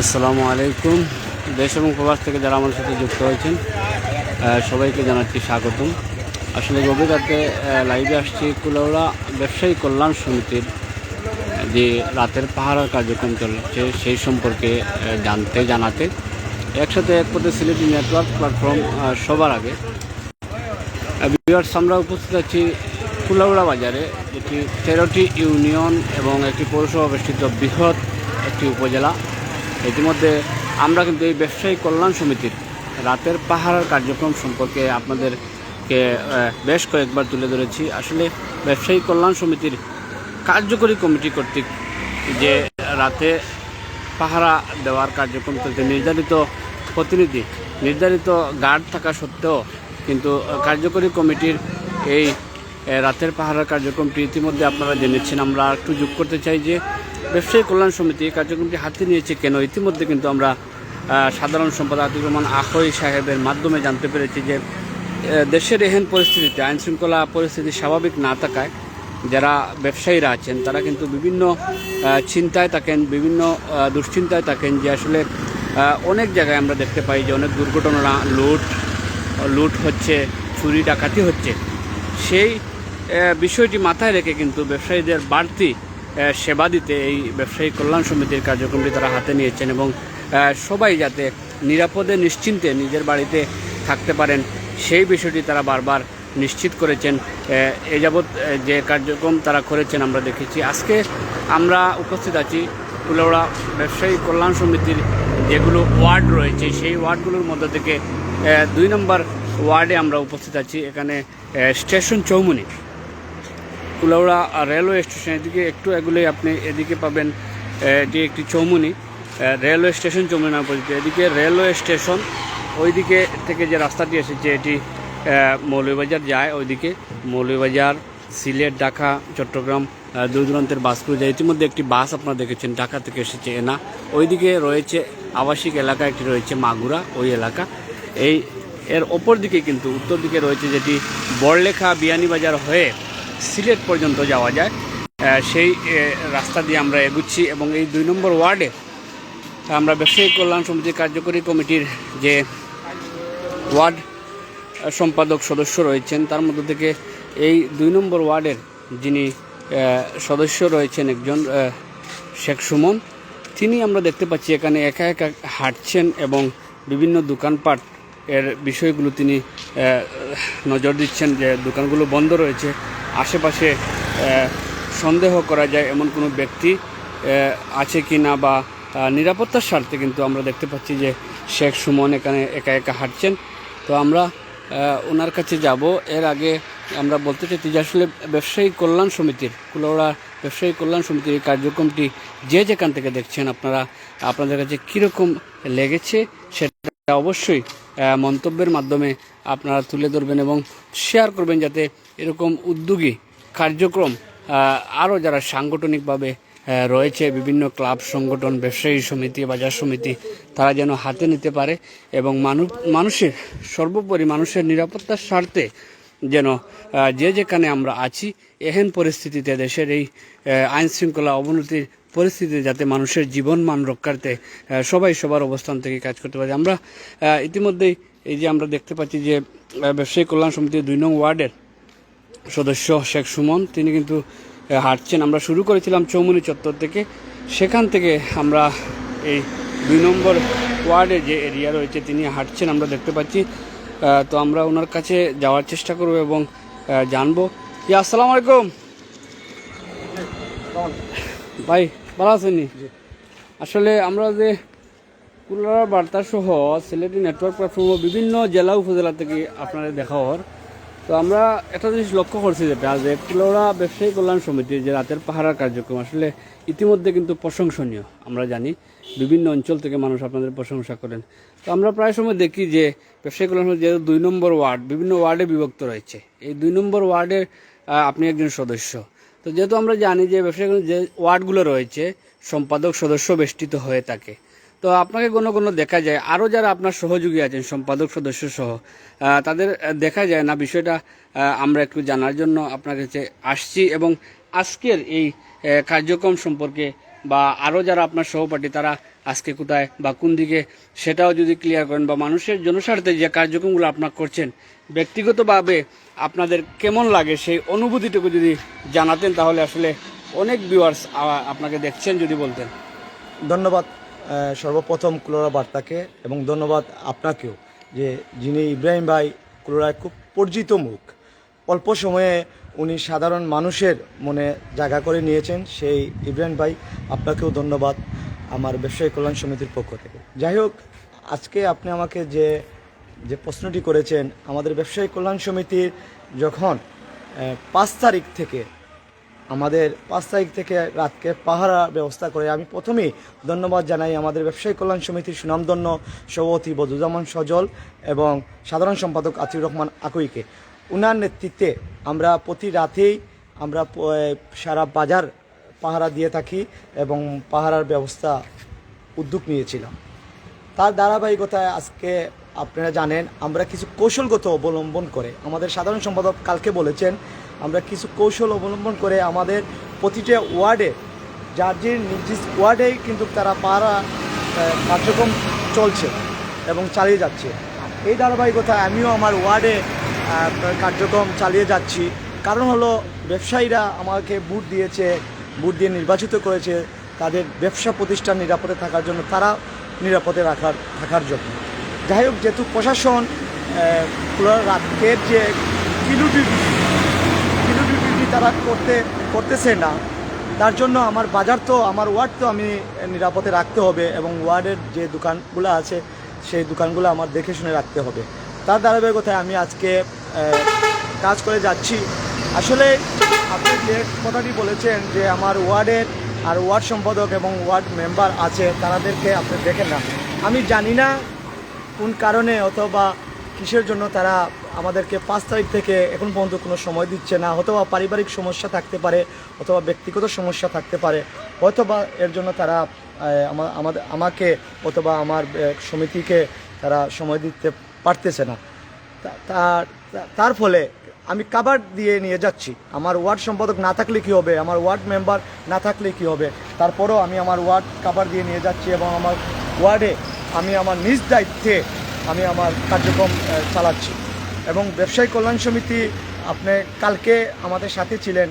আসসালামু আলাইকুম। দেশ এবং প্রবাস থেকে যারা আমার সাথে যুক্ত হয়েছেন সবাইকে জানাচ্ছি স্বাগতম। আসলে গভীর রাতে লাইভে আসছি কুলাউড়া ব্যবসায়ী কল্যাণ সমিতির যে রাতের পাহারার কার্যক্রম চলছে সেই সম্পর্কে জানতে, জানাতে। একসাথে এক পথে সিলেটি নেটওয়ার্ক প্ল্যাটফর্ম সবার আগে। ভিউয়ার্স আমরা উপস্থিত আছি কুলাউড়া বাজারে, যেটি তেরোটি ইউনিয়ন এবং একটি পৌরসভা বেষ্টিত বৃহৎ একটি উপজেলা। ইতিমধ্যে আমরা কিন্তু এই ব্যবসায়ী কল্যাণ সমিতির রাতের পাহারার কার্যক্রম সম্পর্কে আপনাদেরকে বেশ কয়েকবার তুলে ধরেছি। আসলে ব্যবসায়ী কল্যাণ সমিতির কার্যকরী কমিটি কর্তৃক যে রাতে পাহারা দেওয়ার কার্যক্রম চলছে, নির্ধারিত প্রতিনিধি, নির্ধারিত গার্ড থাকা সত্ত্বেও কিন্তু কার্যকরী কমিটির এই রাতের পাহারার কার্যক্রমটি ইতিমধ্যে আপনারা জেনেছেন। আমরা একটু যোগ করতে চাই যে ব্যবসায়ী কল্যাণ সমিতি কার্যক্রমটি হাতে নিয়েছে কেন? ইতিমধ্যে কিন্তু আমরা সাধারণ সম্পাদক আতিকুর রহমান আখই সাহেবের মাধ্যমে জানতে পেরেছি যে দেশের এহেন পরিস্থিতিতে আইন শৃঙ্খলা পরিস্থিতি স্বাভাবিক না থাকায় যারা ব্যবসায়ীরা আছেন, তারা কিন্তু বিভিন্ন চিন্তায় থাকেন, বিভিন্ন দুশ্চিন্তায় থাকেন যে আসলে অনেক জায়গায় আমরা দেখতে পাই যে অনেক দুর্ঘটনা, লুট লুট হচ্ছে, চুরি, ডাকাতি হচ্ছে। সেই বিষয়টি মাথায় রেখে কিন্তু ব্যবসায়ীদের বাড়তি সেবা দিতে এই ব্যবসায়ী কল্যাণ সমিতির কার্যক্রমটি তারা হাতে নিয়েছেন এবং সবাই যাতে নিরাপদে, নিশ্চিন্তে নিজের বাড়িতে থাকতে পারেন, সেই বিষয়টি তারা বারবার নিশ্চিত করেছেন। এ যাবৎ যে কার্যক্রম তারা করেছেন আমরা দেখেছি। আজকে আমরা উপস্থিত আছি কুলাউড়া ব্যবসায়ী কল্যাণ সমিতির যেগুলো ওয়ার্ড রয়েছে, সেই ওয়ার্ডগুলোর মধ্যে থেকে দুই নম্বর ওয়ার্ডে আমরা উপস্থিত আছি। এখানে station Choumuni. Kulaura railway station এদিকে একটু এগুলোই আপনি এদিকে পাবেন এটি একটি চৌমুনি রেলওয়ে স্টেশন চৌমুনি নামে পরিচিত। এদিকে রেলওয়ে স্টেশন ওইদিকে থেকে যে রাস্তাটি এসেছে এটি আহ, মৌলভীবাজার যায় ওইদিকে মৌলভীবাজার সিলেট ঢাকা চট্টগ্রাম দূর দূরান্তের বাসগুলো যায়। ইতিমধ্যে একটি বাস আপনারা দেখেছেন ঢাকা থেকে এসেছে এনা। ওইদিকে রয়েছে আবাসিক এলাকা একটি রয়েছে মাগুরা ওই এলাকা। এই এর ওপর দিকে কিন্তু উত্তর দিকে রয়েছে যেটি বড়লেখা বিয়ানীবাজার হয়ে সিলেট পর্যন্ত যাওয়া যায়। সেই রাস্তা দিয়ে আমরা এগুচ্ছি এবং এই দুই নম্বর ওয়ার্ডে আমরা ব্যবসায়ী কল্যাণ সমিতির কার্যকরী কমিটির যে ওয়ার্ড সম্পাদক সদস্য রয়েছেন, তার মধ্যে থেকে এই দুই নম্বর ওয়ার্ডের যিনি সদস্য রয়েছেন একজন শেখ সুমন, তিনি আমরা দেখতে পাচ্ছি এখানে একা একা হাঁটছেন এবং বিভিন্ন দোকানপাট এর বিষয়গুলো তিনি নজর দিচ্ছেন যে দোকানগুলো বন্ধ রয়েছে। আশেপাশে সন্দেহ করা যায় এমন কোনো ব্যক্তি আছে কি না বা নিরাপত্তার স্বার্থে কিন্তু আমরা দেখতে পাচ্ছি যে শেখ সুমন এখানে একা একা হাঁটছেন। তো আমরা ওনার কাছে যাব। এর আগে আমরা বলতে চাইছি যে আসলে ব্যবসায়ী কল্যাণ সমিতির কুলাউড়া ব্যবসায়ী কল্যাণ সমিতির এই কার্যক্রমটি যে যেখান থেকে দেখছেন আপনারা, আপনাদের কাছে কীরকম লেগেছে সেটা অবশ্যই মন্তব্যের মাধ্যমে আপনারা তুলে ধরবেন এবং শেয়ার করবেন যাতে এরকম উদ্যোগী কার্যক্রম আরও যারা সাংগঠনিকভাবে রয়েছে, বিভিন্ন ক্লাব, সংগঠন, ব্যবসায়ী সমিতি, বাজার সমিতি, তারা যেন হাতে নিতে পারে এবং মানুষ মানুষের, সর্বোপরি মানুষের নিরাপত্তার স্বার্থে যেন যে যেখানে আমরা আছি, এহেন পরিস্থিতিতে দেশের এই আইন শৃঙ্খলা অবনতির পরিস্থিতিতে যাতে মানুষের জীবন মান রক্ষার্থে সবাই সবার অবস্থান থেকে কাজ করতে পারে। আমরা ইতিমধ্যেই এই যে আমরা দেখতে পাচ্ছি যে ব্যবসায়ী কল্যাণ সমিতির দুই নং ওয়ার্ডের সদস্য শেখ সুমন, তিনি কিন্তু হাঁটছেন। আমরা শুরু করেছিলাম চৌমুনি চত্বর থেকে। সেখান থেকে আমরা এই দুই নম্বর ওয়ার্ডে যে এরিয়া রয়েছে, তিনি হাঁটছেন, আমরা দেখতে পাচ্ছি। তো আমরা ওনার কাছে যাওয়ার চেষ্টা করব এবং জানব। ইয়া, আসসালামু আলাইকুম। ভাই, ভালো আছেন? আসলে আমরা যে কুলার বার্তা সহ সিলেটি নেটওয়ার্ক প্ল্যাটফর্ম বিভিন্ন জেলা, উপজেলা থেকে আপনাদের দেখা হওয়ার তো আমরা একটা জিনিস লক্ষ্য করছি যেটা যে কুলাউড়া ব্যবসায়ী কল্যাণ সমিতির যে রাতের পাহারার কার্যক্রম, আসলে ইতিমধ্যে কিন্তু প্রশংসনীয়, আমরা জানি। বিভিন্ন অঞ্চল থেকে মানুষ আপনাদের প্রশংসা করেন। তো আমরা প্রায় সময় দেখি যে ব্যবসায়ী কল্যাণ সমিতি যেহেতু দুই নম্বর ওয়ার্ড, বিভিন্ন ওয়ার্ডে বিভক্ত রয়েছে। এই দুই নম্বর ওয়ার্ডের আপনি একজন সদস্য। তো যেহেতু আমরা জানি যে ব্যবসায়ী যে ওয়ার্ডগুলো রয়েছে, সম্পাদক সদস্য বেষ্টিত হয়ে থাকে। তো আপনাকে কোনো কোনো দেখা যায়। আরও যারা আপনার সহযোগী আছেন, সম্পাদক সদস্য সহ তাদের দেখা যায় না। বিষয়টা আমরা একটু জানার জন্য আপনার কাছে আসছি এবং আজকের এই কার্যক্রম সম্পর্কে বা আরও যারা আপনার সহপাঠী, তারা আজকে কোথায় বা কোন দিকে, সেটাও যদি ক্লিয়ার করেন বা মানুষের জনস্বার্থে যে কার্যক্রমগুলো আপনার করছেন, ব্যক্তিগতভাবে আপনাদের কেমন লাগে সেই অনুভূতিটুকু যদি জানাতেন, তাহলে আসলে অনেক ভিউয়ার্স আপনাকে দেখছেন যদি বলতেন। ধন্যবাদ। সর্বপ্রথম কুলোরা বার্তাকে এবং ধন্যবাদ আপনাকেও যে যিনি ইব্রাহিম ভাই কুলোরায় খুব পরিচিত মুখ। অল্প সময়ে উনি সাধারণ মানুষের মনে জায়গা করে নিয়েছেন। সেই ইব্রাহিম ভাই, আপনাকেও ধন্যবাদ আমার ব্যবসায়ী কল্যাণ সমিতির পক্ষ থেকে। যাই হোক, আজকে আপনি আমাকে যে যে প্রশ্নটি করেছেন, আমাদের ব্যবসায়ী কল্যাণ সমিতির যখন পাঁচ তারিখ থেকে আমাদের পাঁচ তারিখ থেকে রাতকে পাহারা ব্যবস্থা করে আমি প্রথমেই ধন্যবাদ জানাই আমাদের ব্যবসায়ী কল্যাণ সমিতির সুনামধন্য সভাপতি বদুজ্জামান সজল এবং সাধারণ সম্পাদক আতিউর রহমান আকুইকে। উনার নেতৃত্বে আমরা প্রতি রাতেই আমরা সারা বাজার পাহারা দিয়ে থাকি এবং পাহারার ব্যবস্থা উদ্যোগ নিয়েছিলাম। তার ধারাবাহিকতায় আজকে আপনারা জানেন, আমরা কিছু কৌশলগত অবলম্বন করে আমাদের সাধারণ সম্পাদক কালকে বলেছেন আমরা কিছু কৌশল অবলম্বন করে আমাদের প্রতিটা ওয়ার্ডে যার যে নির্দিষ্ট ওয়ার্ডেই কিন্তু তারা আহ, কার্যক্রম চলছে এবং চালিয়ে যাচ্ছে। এই ধারাবাহিকতায় আমিও আমার ওয়ার্ডে কার্যক্রম চালিয়ে যাচ্ছি। কারণ হলো ব্যবসায়ীরা আমাকে বুট দিয়েছে বুট দিয়ে নির্বাচিত করেছে। তাদের ব্যবসা প্রতিষ্ঠান নিরাপদে থাকার জন্য তারা নিরাপদে রাখার থাকার জন্য। যাই হোক যেহেতু প্রশাসন রাতের যে কিলো ডিউটি কিলো ডিউটি তারা করতে, করতেছে না। তার জন্য আমার বাজার তো, আমার ওয়ার্ড তো আমি নিরাপদে রাখতে হবে এবং ওয়ার্ডের যে দোকানগুলো আছে, সেই দোকানগুলো আমার দেখে শুনে রাখতে হবে। তার ধারাবাহিকতায় আমি আজকে কাজ করে যাচ্ছি। আসলে আপনি যে কথাটি বলেছেন যে আমার ওয়ার্ডের আর ওয়ার্ড সম্পাদক এবং ওয়ার্ড মেম্বার আছে তাদেরকে আপনি দেখেন না। আমি জানি না কোন কারণে অথবা কিসের জন্য তারা আমাদেরকে পাঁচ তারিখ থেকে এখন পর্যন্ত কোনো সময় দিচ্ছে না। অথবা পারিবারিক সমস্যা থাকতে পারে, অথবা ব্যক্তিগত সমস্যা থাকতে পারে। অথবা এর জন্য তারা আমাদের, আমাকে অথবা আমার সমিতিকে তারা সময় দিতে পারতেছে না। তার তার ফলে আমি কাবার দিয়ে নিয়ে যাচ্ছি। আমার ওয়ার্ড সম্পাদক না থাকলে কি হবে? আমার ওয়ার্ড মেম্বার না থাকলে কি হবে? তারপরেও আমি আমার ওয়ার্ড কাবার দিয়ে নিয়ে যাচ্ছি এবং আমার ওয়ার্ডে আমি আমার নিজ দায়িত্বে আমি আমার কার্যক্রম চালাচ্ছি। এবং ব্যবসায়ী কল্যাণ সমিতি আপনি কালকে আমাদের সাথে ছিলেন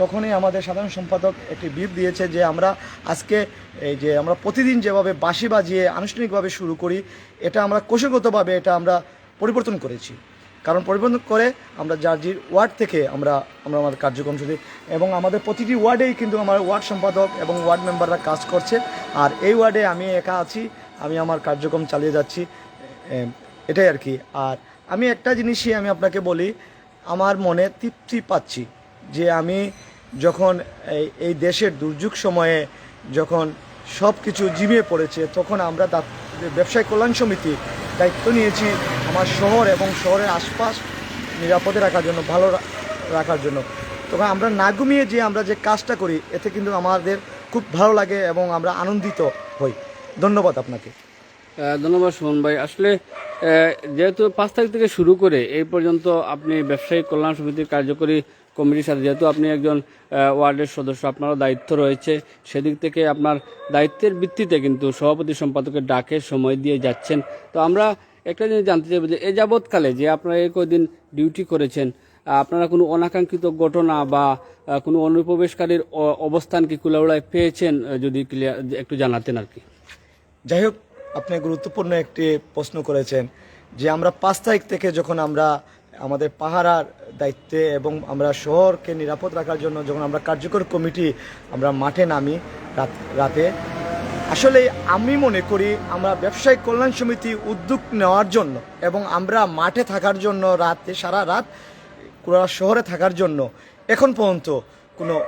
তখনই আমাদের সাধারণ সম্পাদক একটি বিপ দিয়েছে যে আমরা আজকে এই যে আমরা প্রতিদিন যেভাবে বাঁশি বাজিয়ে আনুষ্ঠানিকভাবে শুরু করি, এটা আমরা কৌশলগতভাবে এটা আমরা পরিবর্তন করেছি। কারণ পরিবর্তন করে আমরা জার্জির ওয়ার্ড থেকে আমরা আমরা আমাদের কার্যক্রম শুরু এবং আমাদের প্রতিটি ওয়ার্ডেই কিন্তু আমার ওয়ার্ড সম্পাদক এবং ওয়ার্ড মেম্বাররা কাজ করছে। আর এই ওয়ার্ডে আমি একা আছি, আমি আমার কার্যক্রম চালিয়ে যাচ্ছি এটাই আর কি। আর আমি একটা জিনিসই আমি আপনাকে বলি, আমার মনে তৃপ্তি পাচ্ছি যে আমি যখন এই দেশের দুর্যোগ সময়ে যখন সব কিছু জিমিয়ে পড়েছে, তখন আমরা ব্যবসায়ী কল্যাণ সমিতি দায়িত্ব নিয়েছি আমার শহর এবং শহরের আশপাশ নিরাপদে রাখার জন্য, ভালো রাখার জন্য। তখন আমরা না ঘুমিয়ে যে আমরা যে কাজটা করি, এতে কিন্তু আমাদের খুব ভালো লাগে এবং আমরা আনন্দিত হই। ধন্যবাদ আপনাকে। ধন্যবাদ সুমন ভাই। আসলে যেহেতু পাঁচ তারিখ থেকে শুরু করে এই পর্যন্ত আপনি ব্যবসায়িক কল্যাণ সমিতির কার্যকরী কমিটির সাথে, যেহেতু আপনি একজন ওয়ার্ডের সদস্য, আপনারও দায়িত্ব রয়েছে, সেদিক থেকে আপনার দায়িত্বের ভিত্তিতে কিন্তু সভাপতি সম্পাদকের ডাকে সময় দিয়ে যাচ্ছেন। তো আমরা একটা জিনিস জানতে চাইব যে, এ যাবৎকালে যে আপনারা এই কদিন ডিউটি করেছেন, আপনারা কোনো অনাকাঙ্ক্ষিত ঘটনা বা কোনো অনুপ্রবেশকারীর অবস্থান কি কুলাউড়ায় পেয়েছেন? যদি ক্লিয়ার, একটু জানাতেন আর কি। যাই হোক আপনি গুরুত্বপূর্ণ একটি প্রশ্ন করেছেন যে আমরা পাঁচ তারিখ থেকে যখন আমরা আমাদের পাহারার দায়িত্বে এবং আমরা শহরকে নিরাপদ রাখার জন্য যখন আমরা কার্যকর কমিটি আমরা মাঠে নামি রাত, রাতে, আসলে আমি মনে করি আমরা ব্যবসায়িক কল্যাণ সমিতি উদ্যোগ নেওয়ার জন্য এবং আমরা মাঠে থাকার জন্য রাতে, সারা রাত পুরা শহরে থাকার জন্য এখন পর্যন্ত কোনো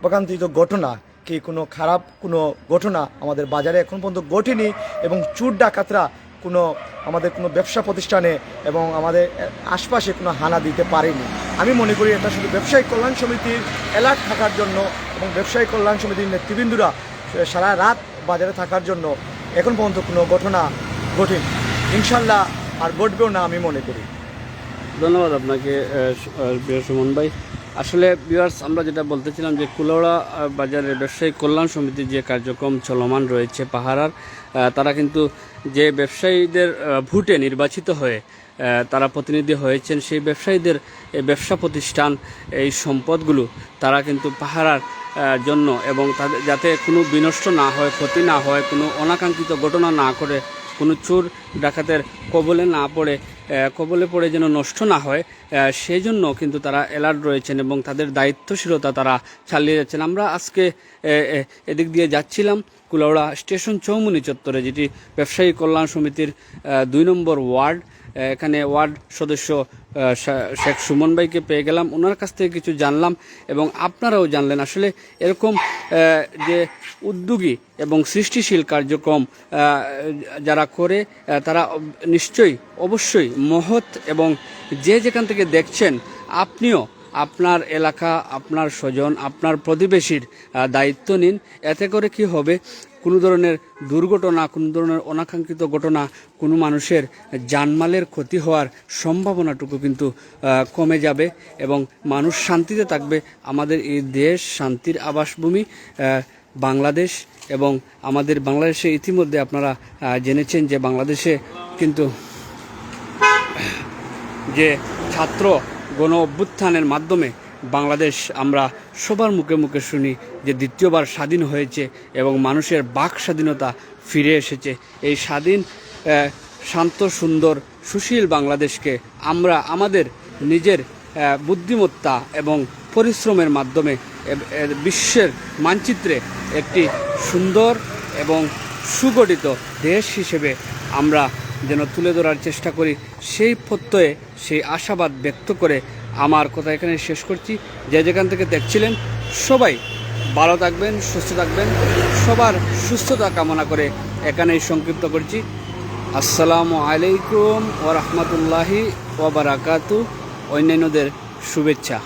প্রকান্তিত ঘটনা কি কোনো খারাপ কোনো ঘটনা আমাদের বাজারে এখন পর্যন্ত ঘটেনি এবং চুর ডাকাতরা কোনো আমাদের কোনো ব্যবসা প্রতিষ্ঠানে এবং আমাদের আশপাশে কোনো হানা দিতে পারেনি। আমি মনে করি এটা শুধু ব্যবসায়িক কল্যাণ সমিতির অ্যালার্ট থাকার জন্য এবং ব্যবসায়ী কল্যাণ সমিতির নেতৃবৃন্দরা সারা রাত বাজারে থাকার জন্য এখন পর্যন্ত কোনো ঘটনা ঘটেনি। ইনশাল্লাহ আর ঘটবেও না আমি মনে করি। ধন্যবাদ আপনাকে সুমন ভাই। আসলে ভিউয়ার্স আমরা যেটা বলতেছিলাম যে কুলৌড়া আহ, বাজারের ব্যবসায়ী কল্যাণ সমিতির যে কার্যক্রম চলমান রয়েছে পাহারার তারা কিন্তু যে ব্যবসায়ীদের ভোটে নির্বাচিত হয়ে তারা প্রতিনিধি হয়েছেন সেই ব্যবসায়ীদের ব্যবসা প্রতিষ্ঠান এই সম্পদগুলো তারা কিন্তু পাহারার জন্য এবং তাদের যাতে কোনো বিনষ্ট না হয় ক্ষতি না হয় কোনো অনাকাঙ্ক্ষিত ঘটনা না করে কোনো চোর ডাকাতের কবলে না পড়ে কবলে পড়ে যেন নষ্ট না হয় সেই জন্য কিন্তু তারা অ্যালার্ট রয়েছেন এবং তাদের দায়িত্বশীলতা তারা চালিয়ে যাচ্ছেন। আমরা আজকে এদিক দিয়ে যাচ্ছিলাম কুলাউড়া স্টেশন চৌমুনি চত্বরে, যেটি ব্যবসায়ী কল্যাণ সমিতির দুই নম্বর ওয়ার্ড। এখানে ওয়ার্ড সদস্য শেখ সুমন ভাইকে পেয়ে গেলাম। ওনার কাছ থেকে কিছু জানলাম এবং আপনারাও জানলেন। আসলে এরকম যে উদ্যোগী এবং সৃষ্টিশীল কার্যক্রম যারা করে তারা নিশ্চয়ই, অবশ্যই মহৎ এবং যে যেখান থেকে দেখছেন, আপনিও আপনার এলাকা, আপনার স্বজন, আপনার প্রতিবেশীর দায়িত্ব নিন। এতে করে কি হবে? কোনো ধরনের দুর্ঘটনা, কোনো ধরনের অনাকাঙ্ক্ষিত ঘটনা কোনো মানুষের জানমালের ক্ষতি হওয়ার সম্ভাবনাটুকু কিন্তু কমে যাবে এবং মানুষ শান্তিতে থাকবে। আমাদের এই দেশ শান্তির আবাসভূমি বাংলাদেশ এবং আমাদের বাংলাদেশে ইতিমধ্যে আপনারা জেনেছেন যে বাংলাদেশে কিন্তু যে ছাত্র গণ অভ্যুত্থানের মাধ্যমে বাংলাদেশ আমরা সবার মুখে মুখে শুনি যে দ্বিতীয়বার স্বাধীন হয়েছে এবং মানুষের বাক স্বাধীনতা ফিরে এসেছে। এই স্বাধীন শান্ত, সুন্দর, সুশীল বাংলাদেশকে আমরা আমাদের নিজের বুদ্ধিমত্তা এবং পরিশ্রমের মাধ্যমে বিশ্বের মানচিত্রে একটি সুন্দর এবং সুগঠিত দেশ হিসেবে আমরা যেন তুলে ধরার চেষ্টা করি, সেই প্রত্যয়ে সেই আশাবাদ ব্যক্ত করে আমার কথা এখানে শেষ করছি। যে যেখান থেকে দেখছিলেন, সবাই ভালো থাকবেন, সুস্থ থাকবেন। সবার সুস্থতা কামনা করে এখানেই সংক্ষিপ্ত করছি। আসসালামু আলাইকুম ওরহমতুল্লাহি রহমতুল্লাহি ওবরাকাতু অন্যান্যদের শুভেচ্ছা।